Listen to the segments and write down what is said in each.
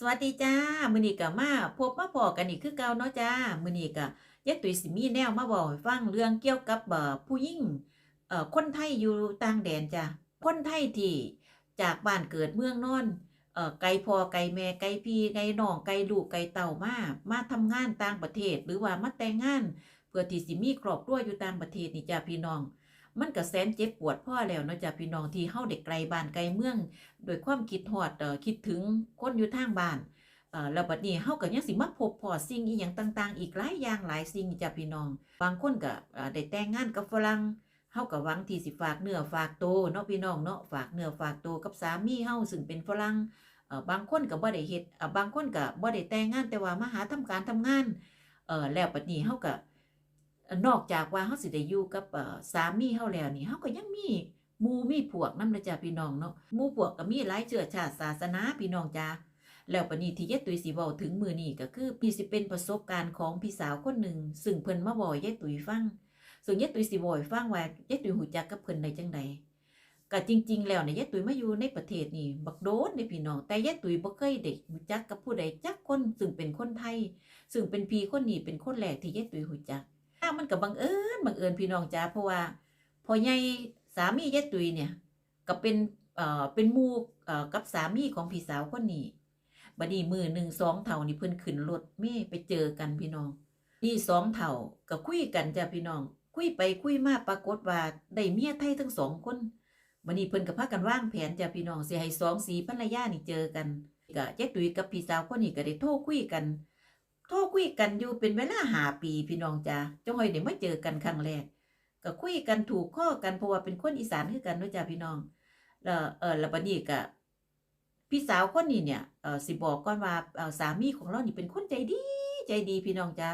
สวัสดีจ้า มือนี้ก็มาพบมาพอกันอีกคือเก่าเนาะจ้า มือนี้ก็ยายตุ๋ยสิมีแนวมาบอกฟังเรื่องเกี่ยวกับเอ่อผู้หญิงเอ่อคนไทยอยู่ต่างแดนจ้าคนไทยที่จากบ้านเกิดเมืองนอนเอ่อไกลพ่อไกลแม่ไกลพี่ไกลน้องไกลลูกไกลเต่ามามาทำงานต่างประเทศ หรือว่ามาแต่งงาน เพื่อที่สิมีครอบครัวอยู่ต่างประเทศนี่จ้าพี่น้อง มันก็แสนเจ็บปวดพ่อแล้วเนาะจ้าพี่น้องที่เฮาได้ไกลบ้านไกลเมือง โดยความคิดฮอดเออคิดถึงคนอยู่ทางบ้านเออแล้วบัดนี้เฮาก็ยังสิมาพบพอสิ่งอีหยังต่างๆ อีกหลายอย่างหลายสิ่งจ้ะพี่น้อง บางคนก็เออได้แต่งงานกับฝรั่งเฮาก็หวังที่สิฝากเนื้อฝากตัวเนาะพี่น้องเนาะฝากเนื้อฝากตัวกับสามีเฮาซึ่งเป็นฝรั่งเออบางคนก็บ่ได้เฮ็ดเออบางคนก็บ่ได้แต่งงานแต่ว่ามาหาทำการทำงานเออแล้วบัดนี้เฮาก็ นอกจากว่าเฮาสิได้อยู่กับสามีเฮาแล้วนี่เฮาก็ยังมีหมู่มีพวกนำนะจ้ะพี่น้องเนาะหมู่พวกก็มีหลายเชื้อชาติศาสนาพี่น้องจ้าแล้วปานนี้ที่ยายตุยสิเว้าถึงมือนี้ก็คือพี่สิเป็นประสบการณ์ของพี่สาวคนหนึ่งซึ่งเพิ่นมาบอกยายตุยฟังซึ่งยายตุยสิบอกฟังว่ายายตุยหูจักกับเพิ่นได้จังใดก็จริง ๆ แล้วเนี่ยยายตุยมาอยู่ในประเทศนี่บักโดนเด้พี่น้องแต่ยายตุยบ่เคยได้หูจักกับผู้ใดจักคนซึ่งเป็นคนไทย ซึ่งเป็นพี่คนนี้เป็นคนแรกที่ยายตุยหูจัก อ้ามันก็บังเอิญบังเอิญพี่น้องจ้าเพราะว่าพอใหญ่สามียายตุยเนี่ยก็เป็นเอ่อเป็นมู่เอ่อกับสามีของพี่สาวคนนี้บัดนี้มือหนึ่งสองเท่านี่เพิ่นขึ้นรถเมย์ไปเจอกันพี่น้องนี่สองเท่าก็คุยกันจ้ะพี่น้อง คุยไปคุยมาปรากฏว่าได้เมียไทยทั้งสองคนบัดนี้เพิ่นก็พากันว่างแผนจ้ะพี่น้องเสิให้สองสีภรรยานี่เจอกันก็ยายตุยกับพี่สาวคนนี้ก็ได้โทรคุยกัน โทรคุยกันอยู่เป็นเวลาหาปีพี่น้องจ้ะจังหอยได้มาเจอกันครั้งแรกก็คุยกันถูกข้อกันเพราะว่าเป็นคนอีสานคือกันเนาะจ้ะพี่น้องแล้วเออแล้วบัดนี้ก็พี่สาวคนนี้เนี่ยเออสิบอกก่อนว่าเออสามีของเรานี่เป็นคนใจดีใจดีพี่น้องจ้า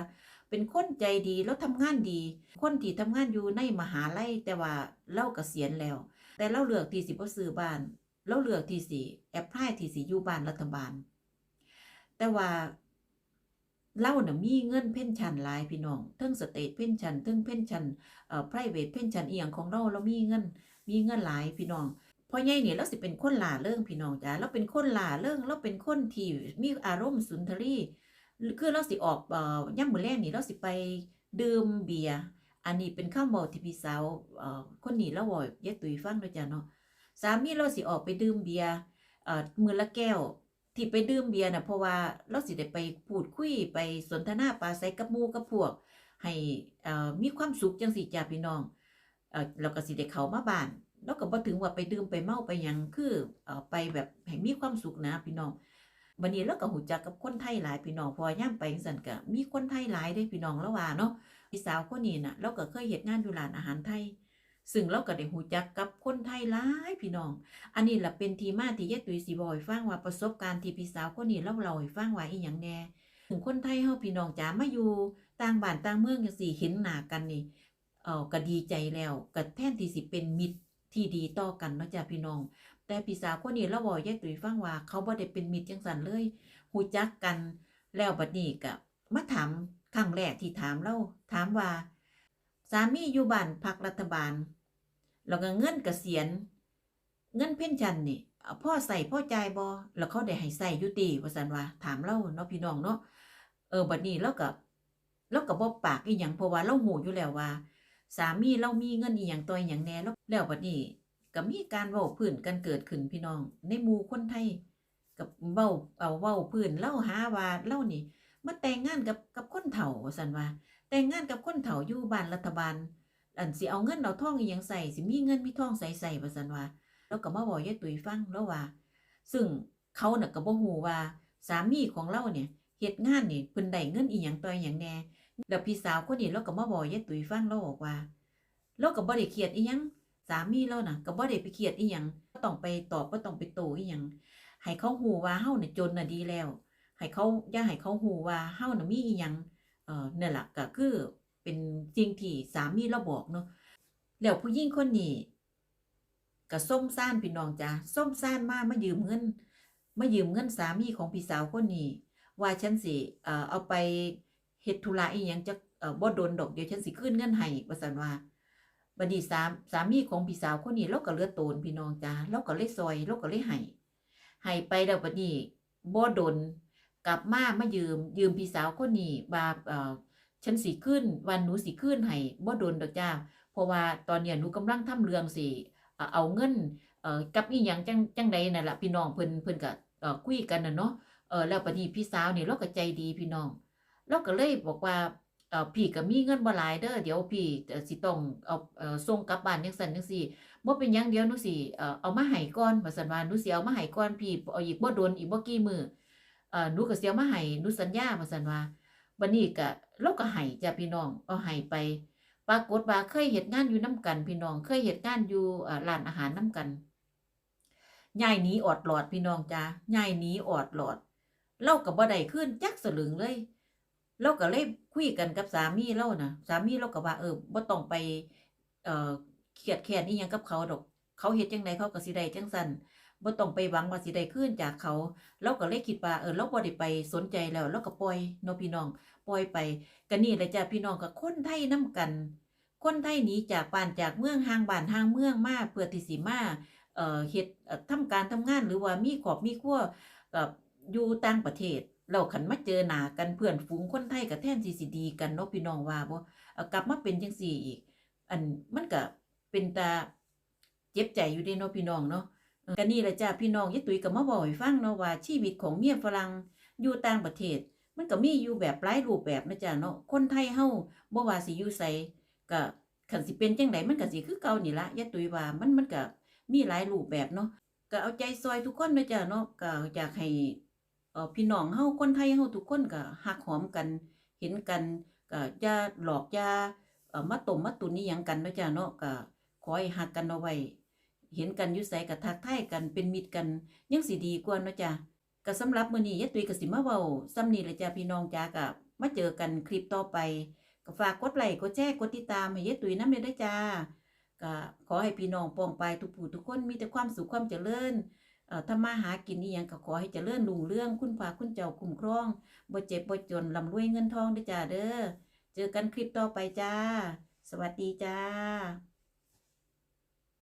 เป็นคนใจดีแล้วทำงานดี คนที่ทำงานอยู่ในมหาลัยแต่ว่าเล่าเกษียณแล้ว แต่เราเลือกที่สิบ่ซื้อบ้านเราเลือกที่สิแอพพลายที่สิอยู่บ้านรัฐบาล แต่ว่า เราน่ะมีเงินเพ่นชันหลายพี่น้องทั้งสเตทเพ่นชันทั้งเพ่นชันเอ่อ private เพ่นชันอีหยังของเราเรามีเงิน มีเงินหลายพี่น้องพ่อใหญ่เนี่ยเราสิเป็นคนหล่าเริงพี่น้องจ้าเราเป็นคนหล่าเริงเราเป็นคนที่มีอารมณ์สุนทรีคือเราสิออกเอ่อย่ำมือแรกนี่เราสิไปดื่มเบียร์อันนี้เป็นข้าวเมาที่พี่สาวเอ่อคนนี้เราบอกยายตุยฟังด้วยจ้ะเนาะสามีเราสิออกไปดื่มเบียร์เอ่อมือละแก้ว ที่ไปดื่มเบียร์น่ะเพราะว่าเราสิได้ไปพูดคุยไปสนทนาปราศัยกับหมู่กับพวก ให้อ่อมีความสุขจังสิจ้าพี่น้องเอ่อแล้วก็สิได้เข้ามาบ้านแล้วก็บ่ถึงว่าไปดื่มไปเมาไปหยังคืออ่อไปแบบให้มีความสุขนะพี่น้องบัดนี้เราก็หูจักกับคนไทยหลายพี่น้องพอย่ามไปจังซั่นก็มีคนไทยหลายเด้พี่น้องแล้วว่าเนาะพี่สาวคนนี้น่ะเราก็เคยเฮ็ดงานอยู่ร้านอาหารไทย ซึ่งเราก็ได้หูจักกับคนไทยหลายพี่น้อง อันนี้ล่ะเป็นที่มาที่ยายตุยสิบอกให้ฟังว่าประสบการณ์ที่พี่สาวคนนี้เล่าเล่าให้ฟังว่าอีหยังแน่ถึงคนไทยเฮาพี่น้องจ๋ามาอยู่ต่างบ้านต่างเมืองจังซี่เห็นหน้ากันนี่เออก็ดีใจแล้วก็แทนที่สิเป็นมิตรที่ดีต่อกันเนาะจ้ะพี่น้อง แต่พี่สาวคนนี้เราบอกยายตุยฟังว่า เขาบ่ได้เป็นมิตรจังสันเลยหูจักกันแล้วบัดนี้ก็มาถามครั้งแรกที่ถามเราถามว่า สามีอยู่บ้านพักรัฐบาล แล้วก็เงินเกษียณ เงินเพ่นชันนี่พ่อใส่พ่อจ่ายบ่แล้วเขาได้ให้ใส่อยู่ติว่าซั่นว่าถามเราเนาะพี่น้องเนาะเออบัดนี้เราก็เราก็บ่ปากอีหยังเพราะว่าเราหูอยู่แล้วว่า สามีเรามีเงินอีหยังตัวอย่างแน่แล้วแล้วบัดนี้ก็มีการเว้าพื้นกันเกิดขึ้นพี่น้อง ในหมู่คนไทยกับเว้าเอาเว้าพื้นเล่าหาว่าเล่านี่มาแต่งงานกับกับคนเฒ่าว่าซั่นว่า แต่งงานกับคนเฒ่าอยู่บ้านรัฐบาล อันสิเอาเงินเอาทองอีหยังใส่สิมีเงินมีทองใส่ใส่ว่าซั่นว่าแล้วก็มาบอกยายตุ้ยฟังแล้วว่า ซึ่งเขาน่ะก็บ่ฮู้ว่าสามีของเราเนี่ยเฮ็ดงานนี่เพิ่นได้เงินอีหยังต่ออหยังแน่แล้วพี่สาวคนนี้เราก็มาบอกยายตุ๋ยฟังเราบอกว่าเราก็บ่ได้เครียดอีหยังสามีเราน่ะก็บ่ได้ไปเครียดอีหยังต้องไปตอบบ่ต้องไปโตอีหยังให้เขาฮู้ว่าเฮาน่ะจนน่ะดีแล้วให้เขาอย่าให้เขาฮู้ว่าเฮาน่ะมีอีหยัง เอ่อนั่นล่ะก็คือเป็นสิ่งที่สามีเราบอกเนาะแล้วผู้หญิงคนนี้ก็ส้มซ่านพี่น้องจ้ะส้มซ่านมามายืมเงินมายืมเงินสามีของพี่สาวคนนี้ ว่าฉันสิเอ่อเอาไปเฮ็ดธุระอีหยังจะเอ่อบ่โดนดอกเดี๋ยวฉันสิคืนเงินให้ว่าซั่นว่าบัดนี้สามสามีของพี่สาวคนนี้เราก็เลือโตนพี่น้องจ้าเราก็เลยซอยเราก็เลยให้ให้ไปแล้วบัดนี้บ่ดน กลับมามายืม ยืมพี่สาวคนนี้ว่าเอ่อฉันสิขึ้น วันหนูสิขึ้นให้บ่โดนดอกจ้าเพราะว่าตอนเนี้ยหนูกำลังทำเรื่องสิเอ่เอาเงินเอ่อกับอีหยังจังจังใดนั่นละพี่น้องเพิ่นเพิ่นก็เอ่อคุยกันน่ะเนาะเออแล้วบัดนี้พี่สาวนี่เราก็ใจดีพี่น้องเราก็เลยบอกว่าเออพี่ก็มีเงินบ่หลายเด้อเดี๋ยวพี่เอ่อสิต้องเอาเออส่งกลับบ้านจังซั่นจังซี่บ่เป็นหยังเดียวหนูสิเอ่อเอามาให้ก่อนว่าซั่นว่าหนูสิเอามาให้ก่อนพี่เอาอีกบ่โดนอีกบ่กี่มื้อ เอ่อหนูก็สิเอามาให้หนูสัญญาว่าซั่นว่าบัดนี้ก็เราก็ให้จ้ะพี่น้องเอาให้ไปปรากฏว่าเคยเฮ็ดงานอยู่นํกัน พี่น้อง เคยเฮ็ดงานอยู่ร้านอาหารนํกันยายหนีออดหลอดพี่น้องจ้ายายหนีออดหลอดเราก็บ่ได้คืนจักสลึงเลยเราก็เลยคุยกันกับสามีเรานะสามีเราก็ว่าเออบ่ต้องไปเอ่อเครียดแค้นอีหยังกับเขาดอก เขาเฮ็ดจังไดเขาก็สิได้จังซั่น บ่ต้องไปหวังว่าสิได้คืนจากเขา เราก็เลยคิดว่าเออเราบ่ได้ไปสนใจแล้วเราก็ปล่อยเนาะพี่น้อง ปล่อยไปก็นี่แหละจ้ะพี่น้องก็คนไทยนํกัน คนไทยหนีจากบ้านจากเมืองห่างบ้านห่างเมืองมาเพื่อที่สิมาเอ่อเฮ็ดเอ่อทำการทำงานหรือว่ามีครอบมีครัวเอ่อยู่ต่างประเทศเราคันมาเจอหนากันเพื่อนฝูงคนไทยก็แท่นสิสิดีกันเนาะพี่น้องว่าบ่เอ่อกลับมาเป็นจังซี่อีก อันมันก็เป็นตาเจ็บใจอยู่เด้เนาะพี่น้องเนาะ ก็นี่แหละจ้ะพี่น้องยายตุ้ยก็มาบอกให้ฟังเนาะว่าชีวิตของเมียฝรั่งอยู่ต่างประเทศ มันก็มีอยู่แบบหลายรูปแบบนะจ๊ะเนาะคนไทยเฮาบ่ว่าสิอยู่ไสก็คันสิเป็นจังไดมันก็สิคือเก่านี่ละยายตุ้ยว่ามันมันก็มีหลายรูปแบบเนาะก็เอาใจซอยทุกคนนะจ๊ะเนาะก็อยากให้เออพี่น้องเฮาคนไทยเฮาทุกคนก็ฮักหอมกัน เห็นกันก็อย่าหลอกอย่าเออมาต้มมาตุนนี่หยังกันนะจ๊ะเนาะก็ขอให้ฮักกันเอาไว้ เห็นกันอยู่ไสก็ทักทายกันเป็นมิตรกันยังสิดีกว่าเนาะจ๊ะก็สำหรับมื้อนี้ยายตุ้ยก็สิมาเว้าซ้ำนี้และจ้ะพี่น้องจ้าก็มาเจอกันคลิปต่อไปก็ฝากกดไลค์กดแชร์กดติดตามให้ยายตุยนำเลยด้อจ้าก็ขอให้พี่น้องปองไปทุกผู้ทุกคนมีแต่ความสุขความเจริญเอ่อทำมาหากินอีหยังก็ขอให้เจริญรุ่งเรื่องคุณพาคุณเจ้าคุ้มครองบ่เจ็บบ่จนร่ำรวยเงินทองเด้อจ้าเด้อเจอกันคลิปต่อไปจ้า สวัสดีจ้า